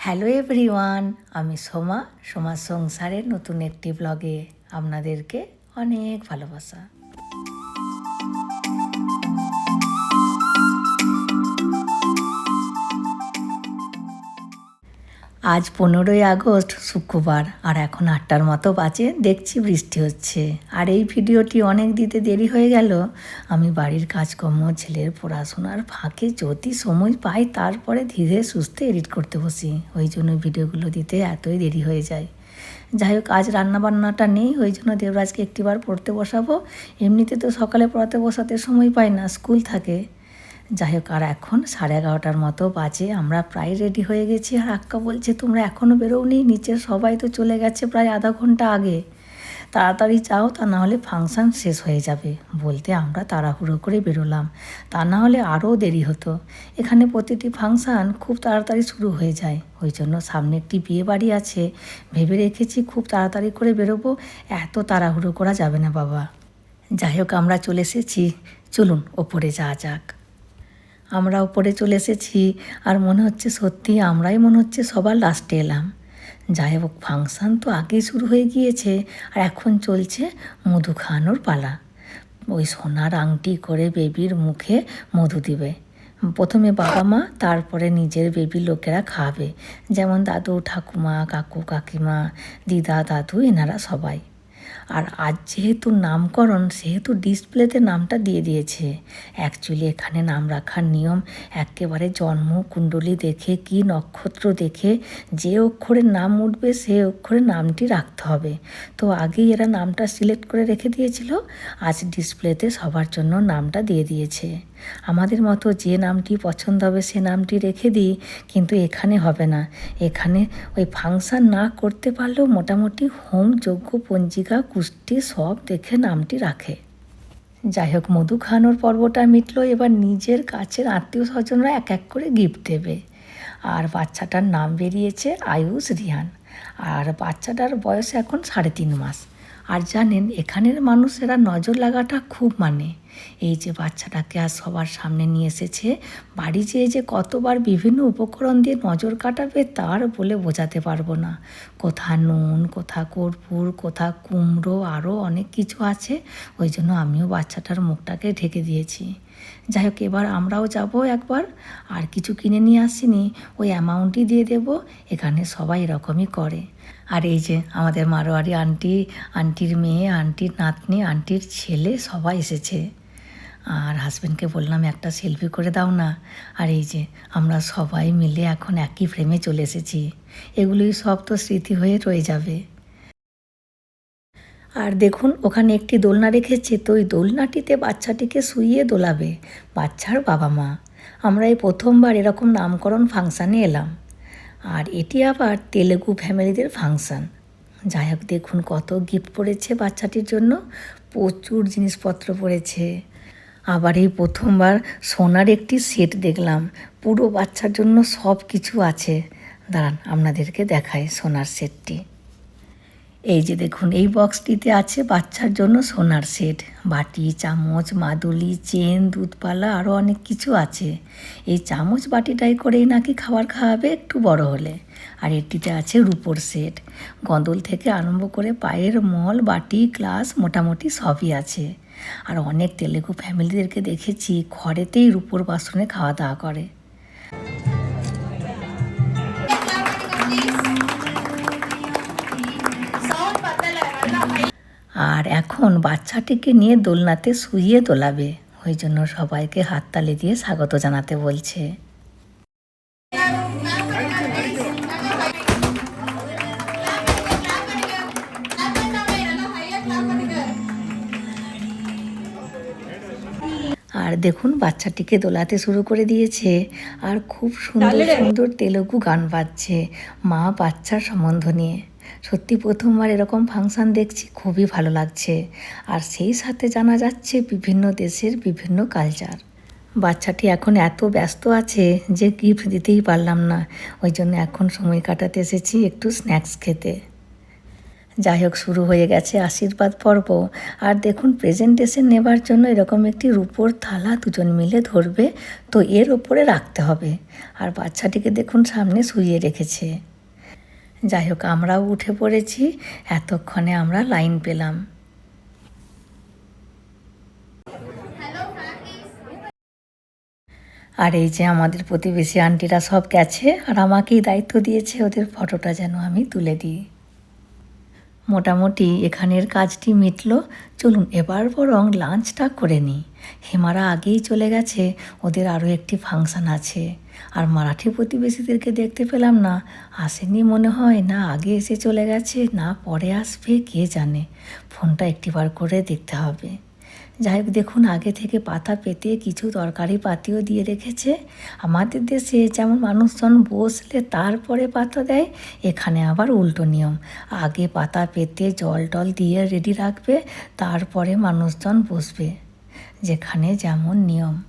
Hello everyone আমি সোমা সোমা সংসারের নতুন একটি ব্লগে আপনাদেরকে অনেক ভালোবাসা। আজ পনেরোই আগস্ট, শুক্রবার। আর এখন আটটার মতো বাজে, দেখছি বৃষ্টি হচ্ছে। আর এই ভিডিওটি অনেক দিতে দেরি হয়ে গেল। আমি বাড়ির কাজকর্ম, ছেলের পড়াশোনার ফাঁকে যদি সময় পাই, তারপরে ধীরে সুস্থে এডিট করতে বসি। ওই জন্য ভিডিওগুলো দিতে এতই দেরি হয়ে যায়। যাই হোক, আজ রান্নাবান্নাটা নেই, ওই জন্য দেবরাজকে একটিবার পড়তে বসাবো। এমনিতে তো সকালে পড়াতে বসাতে সময় পাই না, স্কুল থাকে। যাই হোক আর এখন সাড়ে এগারোটার মতো বাজে, আমরা প্রায় রেডি হয়ে গেছি। আর আক্কা বলছে, তোমরা এখনও বেরোওনি? নিচের সবাই তো চলে গেছে প্রায় আধা ঘণ্টা আগে। তাড়াতাড়ি যাও, তা না হলে ফাংশান শেষ হয়ে যাবে। বলতে আমরা তাড়াহুড়ো করে বেরোলাম। তা না হলে আরও দেরি হতো। এখানে প্রতিটি ফাংশান খুব তাড়াতাড়ি শুরু হয়ে যায়। ওই জন্য সামনে একটি বিয়ে বাড়ি আছে। ভেবে রেখেছি খুব তাড়াতাড়ি করে বেরোবো। এত তাড়াহুড়ো করা যাবে না বাবা। যাই হোক আমরা চলে এসেছি। চলুন, ওপরে যাওয়া যাক। আমরা ওপরে চলে এসেছি আর মনে হচ্ছে সত্যি আমরাই মনে হচ্ছে সবার লাস্টে এলাম। যাই হোক ফাংশান তো আগেই শুরু হয়ে গিয়েছে আর এখন চলছে মধু খাওয়ানোর পালা। ওই সোনার আংটি করে বেবির মুখে মধু দিবে। প্রথমে বাবা মা, তারপরে নিজের বেবি লোকেরা খাবে। যেমন দাদু, ঠাকুমা, কাকু, কাকিমা, দিদা, দাদু, এনারা সবাই। আর আজ যেহেতু নামকরণ, সেহেতু ডিসপ্লেতে নামটা দিয়ে দিয়েছে। অ্যাকচুয়ালি এখানে নাম রাখার নিয়ম একেবারে জন্ম, কুণ্ডলী দেখে, কি নক্ষত্র দেখে, যে অক্ষরের নাম উঠবে, সে অক্ষরের নামটি রাখতে হবে। তো আগেই এরা নামটা সিলেক্ট করে রেখে দিয়েছিল, আজ ডিসপ্লেতে সবার জন্য নামটা দিয়ে দিয়েছে। আমাদের মতো যে নামটি পছন্দ হবে সে নামটি রেখে দিই, কিন্তু এখানে হবে না। এখানে ওই ফাংশান না করতে পারলেও মোটামুটি হোম, যজ্ঞ, পঞ্জিকা, কুষ্টি সব দেখে নামটি রাখে। যাই হোক, মধু খাওয়ানোর পর্বটা মিটলো, এবার নিজের কাছের আত্মীয় স্বজনরা এক এক করে গিফট দেবে। আর বাচ্চাটার নাম বেরিয়েছে আয়ুষ রিহান আর বাচ্চাটার বয়স এখন সাড়ে তিন মাস। আর জানেন, এখানের মানুষেরা নজর লাগাটা খুব মানে। এই যে বাচ্চাটাকে আর সবার সামনে নিয়ে এসেছে, বাড়ি যেয়ে যে কতবার বিভিন্ন উপকরণ দিয়ে নজর কাটাবে তার বলে বোঝাতে পারব না। কোথা নুন কোথা কর্পূর কোথা কুমড়ো, আরও অনেক কিছু আছে। ওই জন্য আমিও বাচ্চাটার মুখটাকে ঢেকে দিয়েছি। যাই হোক, এবার আমরাও যাব একবার। আর কিছু কিনে নিয়ে আসিনি, ওই অ্যামাউন্টই দিয়ে দেব, এখানে সবাই এরকমই করে। আর এই যে আমাদের মারোয়ারি আন্টি আন্টির মেয়ে আন্টির নাতনি আন্টির ছেলে সবাই এসেছে। আর হাজব্যান্ডকে বললাম, একটা সেলফি করে দাও না। আর এই যে আমরা সবাই মিলে এখন একই ফ্রেমে চলে এসেছি। এগুলোই সব তো স্মৃতি হয়ে রয়ে যাবে। আর দেখুন, ওখানে একটি দোলনা রেখেছে, তো ওই দোলনাটিতে বাচ্চাটিকে শুইয়ে দোলাবে, বাচ্চার বাবা মা। আমরা এই প্রথমবার এরকম নামকরণ ফাংশানে এলাম। আর এটি আবার তেলেগু ফ্যামিলিদের ফাংশান। যাই হোক, দেখুন কত গিফট পড়েছে বাচ্চাটির জন্য। প্রচুর জিনিসপত্র পড়েছে। আবার এই প্রথমবার সোনার একটি সেট দেখলাম। পুরো বাচ্চার জন্য সব কিছু আছে। দাঁড়ান, আপনাদেরকে দেখায় সোনার সেটটি। এই যে দেখুন, এই বক্সটিতে আছে বাচ্চার জন্য সোনার সেট বাটি, চামচ, মাদুলি, চেন, দুধপালা আরও অনেক কিছু আছে। এই চামচ বাটিটাই করেই নাকি খাবার খাওয়াবে একটু বড় হলে। আর এটিতে আছে রুপোর সেট গঁদল থেকে আরম্ভ করে পায়ের মল, বাটি, গ্লাস মোটামুটি সবই আছে। আর অনেক তেলেগু ফ্যামিলিদেরকে দেখেছি ঘরেতেই রুপোর বাসনে খাওয়া দাওয়া করে। আর এখন বাচ্চাটিকে নিয়ে দোলনাতে শুইয়ে দোলাবে ওই জন্য সবাইকে হাততালি দিয়ে স্বাগত জানাতে বলছে। আর দেখুন বাচ্চাটিকে দোলাতে শুরু করে দিয়েছে আর খুব সুন্দর সুন্দর তেলুগু গান বাজছে মা বাচ্চার সম্বন্ধ নিয়ে। সত্যি প্রথমবার এরকম ফাংশান দেখছি, খুবই ভালো লাগছে। আর সেই সাথে জানা যাচ্ছে বিভিন্ন দেশের বিভিন্ন কালচার। বাচ্চাটি এখন এত ব্যস্ত আছে যে গিফট দিতেই পারলাম না। ওই জন্য এখন সময় কাটাতে এসেছি একটু স্ন্যাক্স খেতে। যাই হোক, শুরু হয়ে গেছে আশীর্বাদ পর্ব। আর দেখুন প্রেজেন্টেশন নেবার জন্য এরকম একটি রূপোর থালা দুজন মিলে ধরবে, তো এর ওপরে রাখতে হবে। আর বাচ্চাটিকে দেখুন, সামনে শুইয়ে রেখেছে। যাই হোক, আমরাও উঠে পড়েছি। এতক্ষণে আমরা লাইন পেলাম। আর এই যে আমাদের প্রতিবেশী আন্টিরা সব গেছে, আর আমাকেই দায়িত্ব দিয়েছে ওদের ফটোটা যেন আমি তুলে দিই। মোটামুটি এখানের কাজটি মিটল। চলুন এবার বরং লাঞ্চটা করে নিই। হেমারা আগেই চলে গেছে, ওদের আরও একটি ফাংশান আছে। আর মারাঠি প্রতিবেশীদেরকে দেখতে পেলাম না। আসেনি মনে হয়, না আগে এসে চলে গেছে, না পরে আসবে, কে জানে? ফোনটা একটিবার করে দেখতে হবে। যাই হোক দেখুন, আগে থেকে পাতা পেতে কিছু তরকারি পাতিও দিয়ে রেখেছে। আমাদের দেশে যেমন মানুষজন বসলে তারপরে পাতা দেয়, এখানে আবার উল্টো নিয়ম। আগে পাতা পেতে জল টল দিয়ে রেডি রাখবে, তারপরে মানুষজন বসবে। যেখানে যেমন নিয়ম।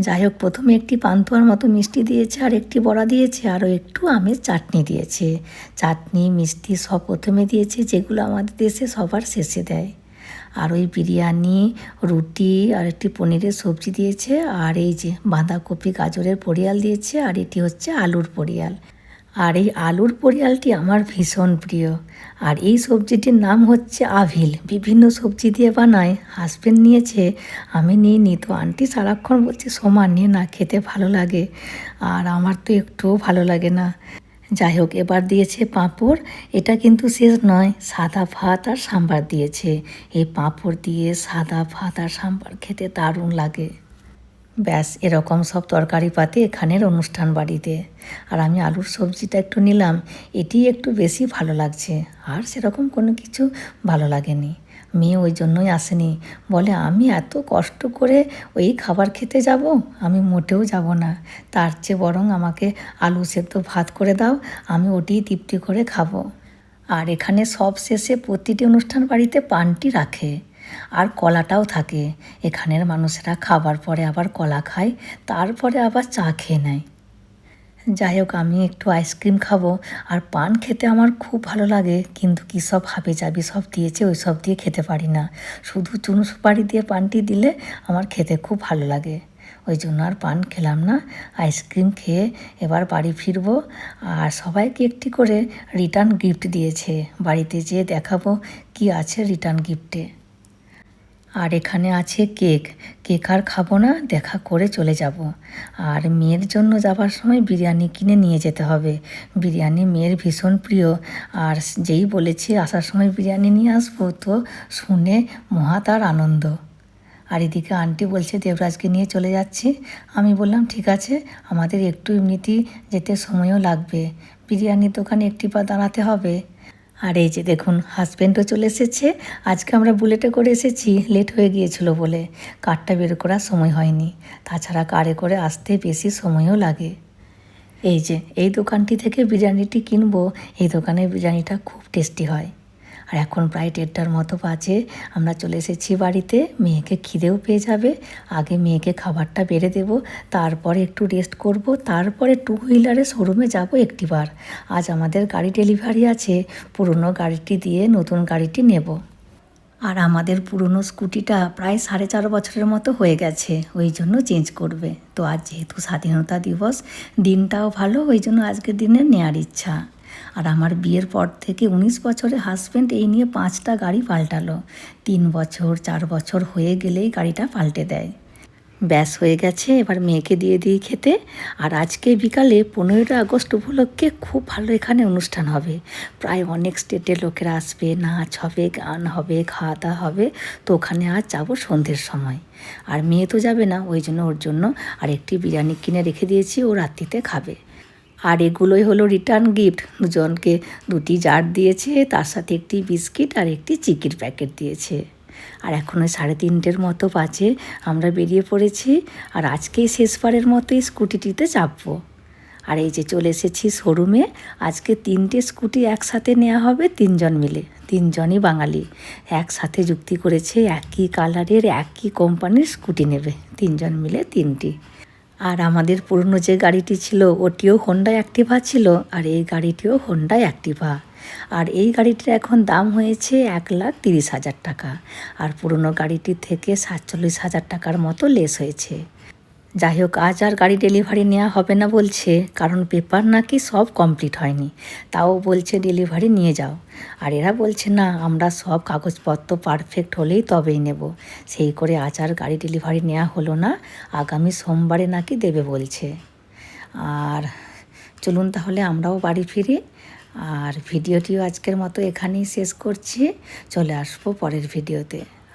যাই হোক প্রথমে একটি পান্তুয়ার মতো মিষ্টি দিয়েছে, আর একটি বড়া দিয়েছে, আরও একটু আমের চাটনি দিয়েছে। চাটনি, মিষ্টি সব প্রথমে দিয়েছে, যেগুলো আমাদের দেশে সবার শেষে দেয়। আর ওই বিরিয়ানি, রুটি আর একটি পনিরের সবজি দিয়েছে। আর এই যে বাঁধাকপি, গাজরের পরিয়াল দিয়েছে আর এটি হচ্ছে আলুর পরিয়াল। আর এই আলুর পরিয়ালটি আমার ভীষণ প্রিয়। আর এই সবজিটির নাম হচ্ছে আভিল। বিভিন্ন সবজি দিয়ে বানায়। হাজব্যান্ড নিয়েছে, আমি নিইনি। তো আন্টি সারাক্ষণ বলছে সমান নিয়ে না, খেতে ভালো লাগে। আর আমার তো একটুও ভালো লাগে না। যাই হোক এবার দিয়েছে পাঁপড়। এটা কিন্তু শেষ নয়, সাদা ভাত আর সাম্বার দিয়েছে। এই পাঁপড় দিয়ে সাদা ভাত আর সাম্বার খেতে দারুণ লাগে। ব্যাস, এরকম সব তরকারি পাতে এখানের অনুষ্ঠান বাড়িতে। আর আমি আলুর সবজিটা একটু নিলাম এটি একটু বেশি ভালো লাগছে। আর সেরকম কোনো কিছু ভালো লাগেনি। মেয়ে ওই জন্যই আসেনি। বলে, আমি এত কষ্ট করে ওই খাবার খেতে যাব, আমি মোটেও যাব না। তার চেয়ে বরং আমাকে আলু সেদ্ধ ভাত করে দাও, আমি ওটিই তৃপ্তি করে খাব। আর এখানে সব শেষে প্রতিটি অনুষ্ঠান বাড়িতে পানটি রাখে। আর কলাটাও থাকে। এখানের মানুষেরা খাবার পরে আবার কলা খায়, তারপরে আবার চা খেয়ে নেয়। যাই হোক, আমি একটু আইসক্রিম খাব। আর পান খেতে আমার খুব ভালো লাগে, কিন্তু কী সব হাবে যাবি সব দিয়েছে, ওই সব দিয়ে খেতে পারি না। শুধু চুন সুপারি দিয়ে পানটি দিলে আমার খেতে খুব ভালো লাগে। ওই জন্য আর পান খেলাম না, আইসক্রিম খেয়ে এবার বাড়ি ফিরবো। আর সবাইকে একটি করে রিটার্ন গিফট দিয়েছে। বাড়িতে যেয়ে দেখাবো কি আছে রিটার্ন গিফটে। আর এখানে আছে কেক। কেক আর খাব না, দেখা করে চলে যাব। আর মেয়ের জন্য যাবার সময় বিরিয়ানি কিনে নিয়ে যেতে হবে। বিরিয়ানি মেয়ের ভীষণ প্রিয়। আর যেই বলেছি, আসার সময় বিরিয়ানি নিয়ে আসব, তো শুনে মহা তার আনন্দ। আর এদিকে আন্টি বলছে, দেবরাজকে নিয়ে চলে যাচ্ছি। আমি বললাম, ঠিক আছে, আমাদের একটু এমনিতেই যেতে সময়ও লাগবে। বিরিয়ানির দোকানে একটি পা দাঁড়াতে হবে। আর এই যে দেখুন হাজব্যান্ডও চলে এসেছে। আজকে আমরা বুলেটে করে এসেছি লেট হয়ে গিয়েছিল বলে। কারটা বের করার সময় হয়নি। তাছাড়া কারে করে আসতে বেশি সময়ও লাগে। এই যে, এই দোকানটি থেকে বিরিয়ানিটি কিনবো, এই দোকানের বিরিয়ানিটা খুব টেস্টি হয়। আর এখন প্রায় দেড়টার মতো বাজে। আমরা চলে এসেছি বাড়িতে। মেয়েকে খিদেও পেয়ে যাবে। আগে মেয়েকে খাবারটা বেড়ে দেবো, তারপরে একটু রেস্ট করব, তারপরে টু হুইলারে শোরুমে যাব একটিবার। আজ আমাদের গাড়ি ডেলিভারি আছে। পুরনো গাড়িটি দিয়ে নতুন গাড়িটি নেব। আর আমাদের পুরনো স্কুটিটা প্রায় সাড়ে চার বছরের মতো হয়ে গেছে। ওই জন্য চেঞ্জ করবে। তো আজ যেহেতু স্বাধীনতা দিবস, দিনটাও ভালো, ওই জন্য আজকের দিনে নেয়ার ইচ্ছা। আর আমার বিয়ের পর থেকে উনিশ বছরে হাজব্যান্ড এই নিয়ে পাঁচটা গাড়ি পাল্টালো। তিন বছর, চার বছর হয়ে গেলেই গাড়িটা পাল্টে দেয়। ব্যাস হয়ে গেছে, এবার মেয়েকে দিয়ে দিই খেতে। আর আজকে বিকালে পনেরোই আগস্ট উপলক্ষে খুব ভালো এখানে অনুষ্ঠান হবে। প্রায় অনেক স্টেটের লোকেরা আসবে, নাচ হবে, গান হবে খাওয়া দাওয়া হবে। তো ওখানে আজ যাব সন্ধ্যের সময়। আর মেয়ে তো যাবে না, ওই জন্য ওর জন্য আর একটি বিরিয়ানি কিনে রেখে দিয়েছি, ও রাত্রিতে খাবে। আর এগুলোই হলো রিটার্ন গিফট দুজনকে দুটি জার দিয়েছে, তার সাথে একটি বিস্কিট আর একটি চিকির প্যাকেট দিয়েছে। আর এখন ওই সাড়ে তিনটের মতো বাজে, আমরা বেরিয়ে পড়েছি আর আজকেই শেষবারের মতোই স্কুটিটিতে চাপবো। আর এই যে চলে এসেছি শোরুমে, আজকে তিনটে স্কুটি একসাথে নেওয়া হবে তিনজন মিলে, তিনজনই বাঙালি। একসাথে যুক্তি করেছে একই কালারের একই কোম্পানির স্কুটি নেবে, তিনজন মিলে তিনটি। আর আমাদের পুরনো যে গাড়িটি ছিল, ওটিও হোন্ডা অ্যাক্টিভা ছিল, আর এই গাড়িটিও হোন্ডা অ্যাক্টিভা আর এই গাড়িটির এখন দাম হয়েছে এক লাখ তিরিশ হাজার টাকা। আর পুরনো গাড়িটির থেকে সাতচল্লিশ হাজার টাকার মতো লেস হয়েছে। যাই হোক আজ আর গাড়ি ডেলিভারি নেওয়া হবে না বলছে, কারণ পেপার নাকি সব কমপ্লিট হয়নি। তাও বলছে, ডেলিভারি নিয়ে যাও। আর এরা বলছে, না, আমরা সব কাগজপত্র পারফেক্ট হলেই তবেই নেব। সেই করে আজ আর গাড়ি ডেলিভারি নেওয়া হলো না, আগামী সোমবারে নাকি দেবে বলছে। আর চলুন তাহলে আমরাও বাড়ি ফিরি। আর ভিডিওটিও আজকের মতো এখানেই শেষ করছি। চলে আসব পরের ভিডিওতে।